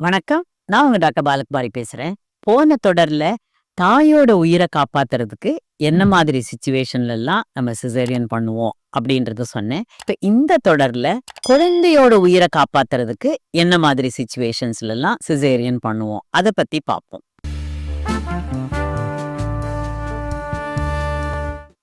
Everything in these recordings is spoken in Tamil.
வணக்கம். நான் உங்க டாக்டர் பாலகுமாரி பேசுறேன். போன தொடர்ல தாயோட உயிரை காப்பாத்துறதுக்கு என்ன மாதிரி சுச்சுவேஷன்ல எல்லாம் நம்ம சிசேரியன் பண்ணுவோம் அப்படின்றத சொன்னேன். இப்ப இந்த தொடர்ல குழந்தையோட உயிரை காப்பாத்துறதுக்கு என்ன மாதிரி சுச்சுவேஷன்ஸ்ல எல்லாம் சிசேரியன் பண்ணுவோம்? அதை பத்தி பார்ப்போம்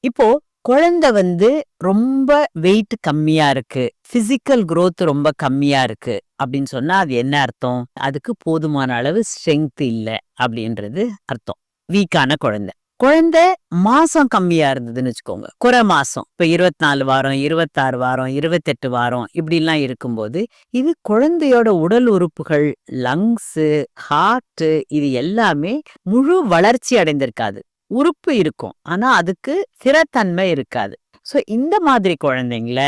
இப்போ குழந்தை வந்து ரொம்ப வெயிட் கம்மியா இருக்கு. பிசிக்கல் குரோத் ரொம்ப கம்மியா இருக்கு. அப்படின்னு சொன்னா அது என்ன அர்த்தம்? அதுக்கு போதுமான அளவு ஸ்ட்ரென்த் இல்ல அப்படின்றது அர்த்தம். வீக்கான குழந்தை. குழந்தை மாசம் கம்மியா இருந்ததுன்னு வச்சுக்கோங்க. குறை மாசம். இப்ப இருபத்தி நாலு வாரம் இருபத்தாறு வாரம் இருபத்தெட்டு வாரம் இப்படி எல்லாம் இருக்கும்போது இது குழந்தையோட உடல் உறுப்புகள் லங்ஸ் ஹார்ட் இது எல்லாமே முழு வளர்ச்சி அடைந்திருக்காது. உறுப்பு இருக்கும். ஆனா அதுக்கு ஸ்திரத்தன்மை இருக்காது. சோ இந்த மாதிரி குழந்தைங்கள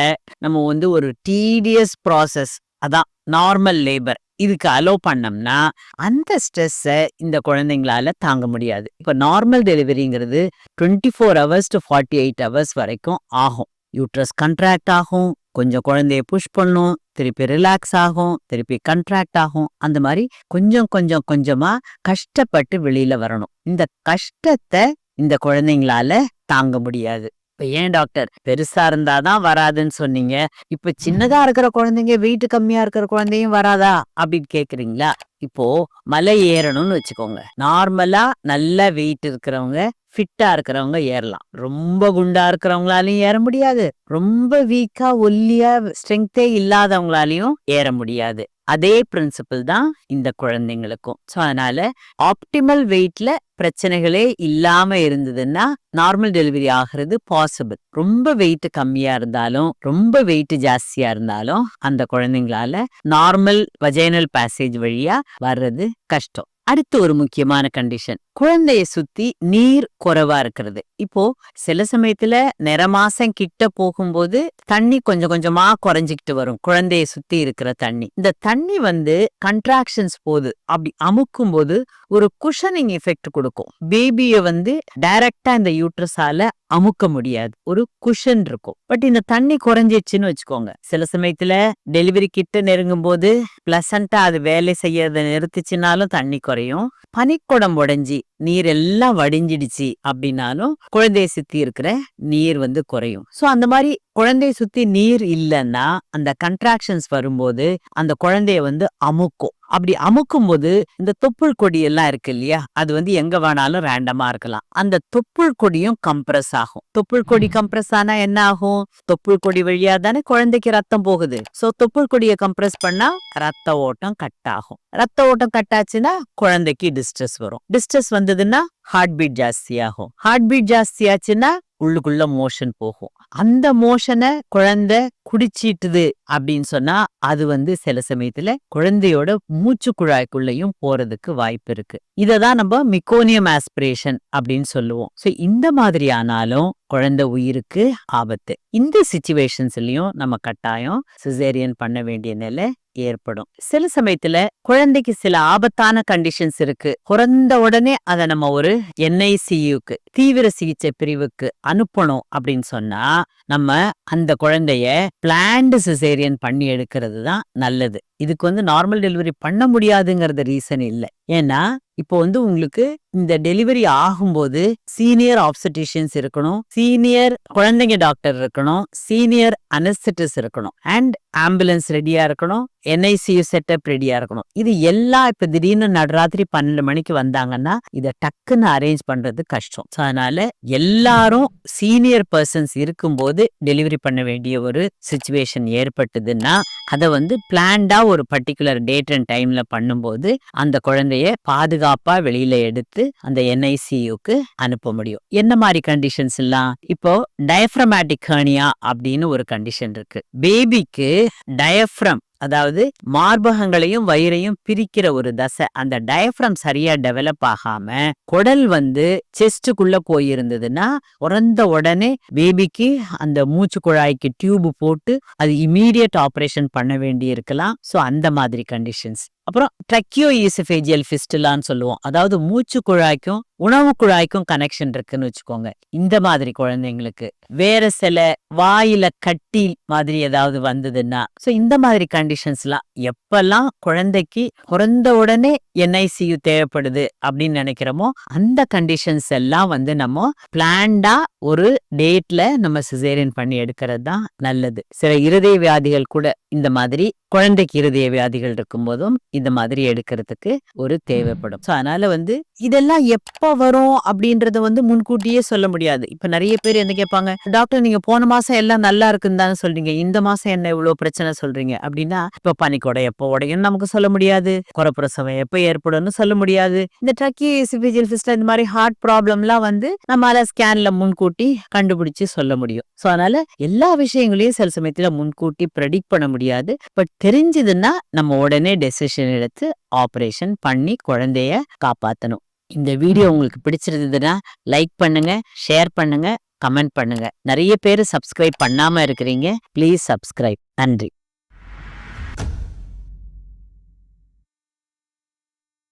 நம்ம வந்து ஒரு டீடியஸ் ப்ராசஸ் அதான் நார்மல் லேபர் இதுக்கு அலோ பண்ணோம்னா அந்த ஸ்ட்ரெஸ்ஸை இந்த குழந்தைங்களால தாங்க முடியாது. இப்போ normal டெலிவரிங்கிறது twenty four hours to forty eight hours வரைக்கும் ஆகும். யூட்ரஸ் கண்ட்ராக்ட் ஆகும் கொஞ்சம் குழந்தைய புஷ் பண்ணும் திருப்பி ரிலாக்ஸ் ஆகும் திருப்பி கண்ட்ராக்ட் ஆகும் அந்த மாதிரி கொஞ்சம் கொஞ்சம் கொஞ்சமா கஷ்டப்பட்டு வெளியில வரணும். இந்த கஷ்டத்தை இந்த குழந்தைங்களால தாங்க முடியாது. இப்ப ஏன் டாக்டர்? பெருசா இருந்தாதான் வராதுன்னு சொன்னீங்க. இப்ப சின்னதா இருக்கிற குழந்தைங்க வெயிட் கம்மியா இருக்கிற குழந்தையும் வராதா? அப்படின்னு கேக்குறீங்களா? இப்போ மலை ஏறணும்னு வச்சுக்கோங்க. நார்மலா நல்ல வெயிட் இருக்கிறவங்க ஃபிட்டா இருக்கிறவங்க ஏறலாம். ரொம்ப குண்டா இருக்கிறவங்களாலையும் ஏற முடியாது. ரொம்ப வீக்கா ஒல்லியா ஸ்ட்ரென்த்தே இல்லாதவங்களாலையும் ஏற முடியாது. அதே பிரின்சிபிள் தான் இந்த குழந்தைங்களுக்கும். ஸோ அதனால ஆப்டிமல் வெயிட்ல பிரச்சனைகளே இல்லாம இருந்ததுன்னா நார்மல் டெலிவரி ஆகிறது பாசிபிள் ரொம்ப வெயிட் கம்மியா இருந்தாலும் ரொம்ப வெயிட் ஜாஸ்தியா இருந்தாலும் அந்த குழந்தைங்களால நார்மல் வஜைனல் பேசேஜ் வழியா வர்றது கஷ்டம். அடுத்து ஒரு முக்கியமான கண்டிஷன் குழந்தைய சுத்தி நீர் குறைவா இருக்கிறது. இப்போ சில சமயத்துல நிறமாசம் கிட்ட போகும்போது தண்ணி கொஞ்சம் கொஞ்சமா குறைஞ்சிக்கிட்டு வரும். குழந்தைய சுத்தி இருக்கிற தண்ணி. இந்த தண்ணி வந்து கண்ட்ராக்ஷன்ஸ் போது அப்படி அமுக்கும் போது ஒரு குஷனிங் எஃபெக்ட் கொடுக்கும். பேபிய வந்து டைரக்டா இந்த யூட்ரஸால அமுக்க முடியாது. ஒரு குஷன் இருக்கும். பட் இந்த தண்ணி குறைஞ்சிச்சுன்னு வச்சுக்கோங்க. சில சமயத்துல டெலிவரி கிட்ட நெருங்கும் போது பிளசண்டா அது வேலை செய்யறத நிறுத்துச்சுனாலும் தண்ணி குறையும். பனிக்குடம் உடைஞ்சி நீர் எல்லாம் வடிஞ்சிடுச்சு அப்படின்னாலும் குழந்தைய சுத்தி இருக்கிற நீர் வந்து குறையும். சோ அந்த மாதிரி குழந்தைய சுத்தி நீர் இல்லைன்னா அந்த கன்ட்ராக்ஷன்ஸ் வரும்போது அந்த குழந்தைய வந்து அமுக்கும். அப்படி அமுக்கும் போது இந்த தொப்புள் கொடி எல்லாம் இருக்கு இல்லையா? அது வந்து எங்க வேணாலும் ரேண்டமா இருக்கலாம். அந்த தொப்புள் கொடியும் கம்ப்ரஸ் ஆகும். தொப்புள் கொடி கம்ப்ரஸ் ஆனா என்ன ஆகும்? தொப்புள் கொடி வழியா தானே குழந்தைக்கு ரத்தம் போகுது. சோ தொப்புள் கொடியை கம்ப்ரஸ் பண்ணா ரத்த ஓட்டம் கட் ஆகும். ரத்த ஓட்டம் கட் ஆச்சுன்னா குழந்தைக்கு டிஸ்ட்ரெஸ் வரும். டிஸ்ட்ரெஸ் வந்ததுன்னா ஹார்ட் பீட் ஜாஸ்தி ஆகும் ஹார்ட் பீட் ஜாஸ்தி ஆச்சுன்னா உள்ளுக்குள்ள மோஷன் போகும். அந்த மோஷனை குழந்தை குடிச்சிட்டுது அப்படின்னு சொன்னா அது வந்து சில சமயத்துல குழந்தையோட மூச்சு குழாய்க்குள்ளயும் போறதுக்கு வாய்ப்பு இருக்கு. இததான் நம்ம மிக்கோனியம் ஆஸ்பிரேஷன் அப்படின்னு சொல்லுவோம். சோ இந்த மாதிரி ஆனாலும் குழந்தை உயிருக்கு ஆபத்து. இந்த சுச்சுவேஷன்ஸ்லயும் நம்ம கட்டாயம் சிசேரியன் பண்ண வேண்டிய நிலை ஏற்படும். சில சமயத்துல குழந்தைக்கு சில ஆபத்தான கண்டிஷன்ஸ் இருக்கு. பிறந்த உடனே அதை நம்ம ஒரு என்ஐசியுக்கு தீவிர சிகிச்சை பிரிவுக்கு அனுப்பணும் அப்படின்னு சொன்னா நம்ம அந்த குழந்தைய பிளான்டு சிசேரியன் பண்ணி எடுக்கிறது தான் நல்லது. இதுக்கு வந்து நார்மல் டெலிவரி பண்ண முடியாதுங்கிறது ரீசன் இல்லை. ஏன்னா இப்போ வந்து உங்களுக்கு இந்த டெலிவரி ஆகும்போது சீனியர் ஆப்சட்டிஷியன்ஸ் இருக்கணும் சீனியர் குழந்தைங்க டாக்டர் இருக்கணும் சீனியர் அனஸ்தட்டிஸ் இருக்கணும் அண்ட் ஆம்புலன்ஸ் ரெடியா இருக்கணும் என்ஐசியு செட்டப் ரெடியா இருக்கணும். இது எல்லாம் இப்ப திடீர்னு நடுராத்திரி பன்னெண்டு மணிக்கு வந்தாங்கன்னா இதை டக்குன்னு அரேஞ்ச் பண்றது கஷ்டம். அதனால எல்லாரும் சீனியர் பர்சன்ஸ் இருக்கும்போது டெலிவரி பண்ண வேண்டிய ஒரு சுச்சுவேஷன் ஏற்பட்டதுன்னா அதை வந்து பிளான்டா ஒரு பர்டிகுலர் டேட் அண்ட் டைம்ல பண்ணும்போது அந்த குழந்தை குழந்தைய பாதுகாப்பா வெளியில எடுத்து அந்த என்ஐசியூக்கு அனுப்ப முடியும். என்ன மாதிரி கண்டிஷன்ஸ் எல்லாம்? இப்போ டயஃப்ரமேட்டிக் ஹர்னியா அப்படின்னு ஒரு கண்டிஷன் இருக்கு. பேபிக்கு டயஃப்ரம் அதாவது மார்பகங்களையும் வயிறையும் பிரிக்கிற ஒரு தசை அந்த டயஃப்ரம் சரியா டெவலப் ஆகாம குடல் வந்து செஸ்டுக்குள்ள போயிருந்ததுன்னா உறந்த உடனே பேபிக்கு அந்த மூச்சு குழாய்க்கு டியூப் போட்டு அது இமீடியட் ஆபரேஷன் பண்ண வேண்டி இருக்கலாம் சோ அந்த மாதிரி கண்டிஷன்ஸ் அப்புறம் ட்ரக்கியோ ஈசபேஜியல் ஃபிஸ்டுலான்னு சொல்லுவோம். அதாவது மூச்சு குழாய்க்கும் உணவு குழாய்க்கும் கனெக்ஷன் இருக்குன்னு வச்சுக்கோங்க. இந்த மாதிரி குழந்தைங்களுக்கு. வேற சில வாயில கட்டி மாதிரி ஏதாவது வந்ததுன்னா சோ இந்த மாதிரி கண்டிஷன்ஸ்லாம் எப்பெல்லாம் குழந்தைக்கு பிறந்த உடனே என்ஐசியு தேவைப்படுது அப்படின்னு நினைக்கிறோமோ அந்த கண்டிஷன்ஸ் எல்லாம் வந்து நம்ம பிளான்டா ஒரு டேட்ல நம்ம சிசேரியன் பண்ணி எடுக்கிறது தான் நல்லது. சில இருதய வியாதிகள் கூட இந்த மாதிரி குழந்தைக்கு இருதய வியாதிகள் இருக்கும்போதும் இந்த மாதிரி எடுக்கிறதுக்கு ஒரு தேவைப்படும். ஸோ அதனால வந்து இதெல்லாம் எப்ப வரும் அப்படின்றத வந்து முன்கூட்டியே சொல்ல முடியாது. இப்ப நிறைய பேர் என்ன கேட்பாங்க டாக்டர் நீங்க போன மாசம் எல்லாம் நல்லா இருக்குன்னு தானே சொல்றீங்க. இந்த மாசம் என்ன இவ்வளவு பிரச்சனை சொல்றீங்க? அப்படின்னா இப்ப பனிக்கூடை எப்போ உடையும் நமக்கு சொல்ல முடியாது. குறப்பிரசவம் எப்ப ஏற்படும்னு சொல்ல முடியாது. இந்த ட்ரக்கி சிபிஜியல் சிஸ்டம் இந்த மாதிரி ஹார்ட் ப்ராப்ளம்லாம் வந்து நம்மளால ஸ்கேன்ல முன்கூட்டி கண்டுபிடிச்சு சொல்ல முடியும். ஸோ அதனால எல்லா விஷயங்களையும் சில சமயத்துல முன்கூட்டி ப்ரெடிக்ட் பண்ண முடியாது. பட் தெரிஞ்சதுன்னா நம்ம உடனே டெசிஷன் எடுத்து ஆபரேஷன் பண்ணி குழந்தைய காப்பாற்றணும் இந்த வீடியோ உங்களுக்கு பிடிச்சிருந்ததுன்னா லைக் பண்ணுங்க ஷேர் பண்ணுங்க கமெண்ட் பண்ணுங்க. நிறைய பேர் சப்ஸ்கிரைப் பண்ணாம இருக்கிறீங்க. ப்ளீஸ் சப்ஸ்கிரைப் நன்றி.